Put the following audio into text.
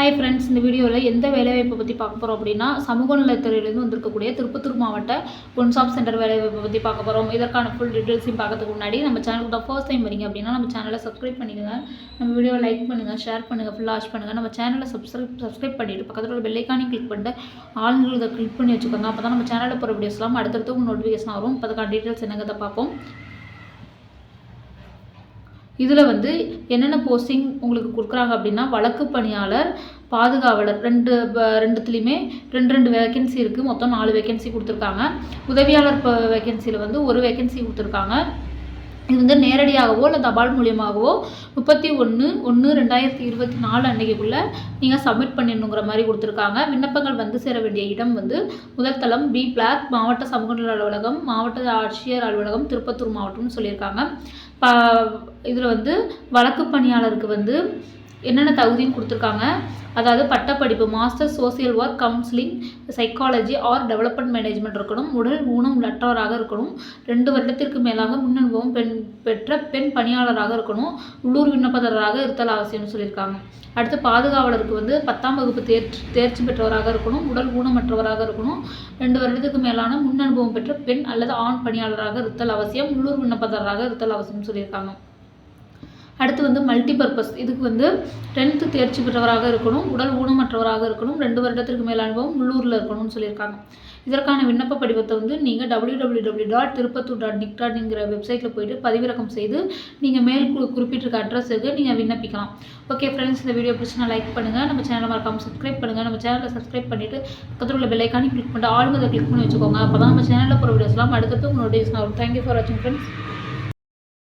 Hi friends இந்த வீடியோவில் எந்த வேலைவாய்ப்பை பற்றி பார்க்க போகிறோம் அப்படின்னா சமூக நலத்துறையிலேருந்து வந்திருக்கக்கூடிய திருப்பத்தூர் மாவட்ட ஒன் சென்டர் வேலைவாய்ப்பை பற்றி பார்க்க போகிறோம் இதற்கான ஃபுல் டீட்டெயில்ஸையும் பார்க்கறதுக்கு முன்னாடி நம்ம சேனலுக்கு தான் ஃபர்ஸ்ட் டைம் வரீங்க அப்படின்னா நம்ம சேனலை சப்ஸ்கிரைப் பண்ணிக்கோங்க நம்ம வீடியோவை லைக் பண்ணுங்கள் ஷேர் பண்ணுங்கள் ஃபுல்லாக வாட்ச் பண்ணுங்கள் நம்ம சேனலை சப்ஸ்கிரைப் சப்ஸ்கிரைப் பண்ணிவிட்டு பக்கத்தில் உள்ள பெல்லைக்கானையும் கிளிக் பண்ணிட்டு ஆளுங்கிறத கிளிக் பண்ணி வச்சுக்கோங்க. அப்போ தான் நம்ம சேனலில் போகிற வீடியோஸ்லாம் அடுத்தடுத்து உங்களுக்கு நோட்டிஃபிகேஷன் வரும். இப்போ அதுக்கான டீட்டெயில்ஸ் என்னங்கிறத பார்ப்போம். இதில் வந்து என்னென்ன போஸ்டிங் உங்களுக்கு கொடுக்குறாங்க அப்படின்னா வழக்கு பணியாளர் பாதுகாவலர் ரெண்டு ப- ரெண்டுத்துலேயுமே ரெண்டு ரெண்டு வேகன்சி இருக்குது மொத்தம் நாலு வேகன்சி கொடுத்துருக்காங்க. உதவியாளர் வேகன்சியில் வந்து ஒரு வேகன்சி கொடுத்துருக்காங்க. இது வந்து நேரடியாகவோ இல்லை தபால் மூலியமாகவோ முப்பத்தி ஒன்று ஒன்று ரெண்டாயிரத்தி இருபத்தி நாலு அன்னைக்குள்ளே நீங்கள் சப்மிட் பண்ணிடணுங்கிற மாதிரி கொடுத்துருக்காங்க. விண்ணப்பங்கள் வந்து சேர வேண்டிய இடம் வந்து முதல் தளம் பி பிளாக் மாவட்ட சமூக நல அலுவலகம் மாவட்ட ஆட்சியர் அலுவலகம் திருப்பத்தூர் மாவட்டம்னு சொல்லியிருக்காங்க. ப இதில் வந்து வழக்கு பணியாளருக்கு வந்து என்னென்ன தகுதியும் கொடுத்துருக்காங்க. அதாவது பட்டப்படிப்பு master social work counselling psychology or development management இருக்கணும். உடல் ஊனம் உள்ளற்றவராக இருக்கணும். ரெண்டு வருடத்திற்கு மேலாக முன் அனுபவம் பெண் பெற்ற பெண் பணியாளராக இருக்கணும். உள்ளூர் விண்ணப்பதாரராக இருத்தல் அவசியம்னு சொல்லியிருக்காங்க. அடுத்து பாதுகாவலருக்கு வந்து பத்தாம் வகுப்பு தேர்ச்சி தேர்ச்சி பெற்றவராக இருக்கணும். உடல் ஊனமற்றவராக இருக்கணும். ரெண்டு வருடத்துக்கு மேலான முன் அனுபவம் பெற்ற பெண் அல்லது ஆண் பணியாளராக இருத்தல் அவசியம். உள்ளூர் விண்ணப்பதாரராக இருத்தல் அவசியம்னு சொல்லியிருக்காங்க. அடுத்து வந்து மல்டி பர்பஸ் இதுக்கு வந்து டென்த்து தேர்ச்சி பெற்றவராக இருக்கணும் உடல் ஊனமற்றவராக இருக்கணும் ரெண்டு வருடத்திற்கு மேல் அனுபவம் உள்ளூரில் இருக்கணும்னு சொல்லியிருக்காங்க. இதற்கான விண்ணப்ப படிவத்தை வந்து நீங்கள் W W W dot Tirupattur dot nic டாட்ங்கிற வெப்சைட்டில் போயிட்டு பதிவிறக்கம் செய்து நீங்கள் மேல் குறிப்பிட்டிருக்க அட்ரஸுக்கு நீங்கள் விண்ணப்பிக்கலாம். ஓகே ஃப்ரெண்ட்ஸ் இந்த வீடியோ பிடிச்சினா லைக் பண்ணுங்கள் நம்ம சேனலை மறக்காமல் சப்ஸ்கிரைப் பண்ணுங்கள் நம்ம சேனலை சப்ஸ்கிரைப் பண்ணிவிட்டு பக்கத்தில் உள்ள பெல்லைக்கானி கிளிக் பண்ணிட்டு ஆளுங்க கிளிக் பண்ணி வச்சுக்கோங்க. அப்போ தான் நம்ம சேனலில் போகிற வீடியோஸ்லாம் அடுத்தது உங்களோட டேஸ் வரும். தேங்க்யூ ஃபார் வாட்சிங் ஃப்ரெண்ட்ஸ்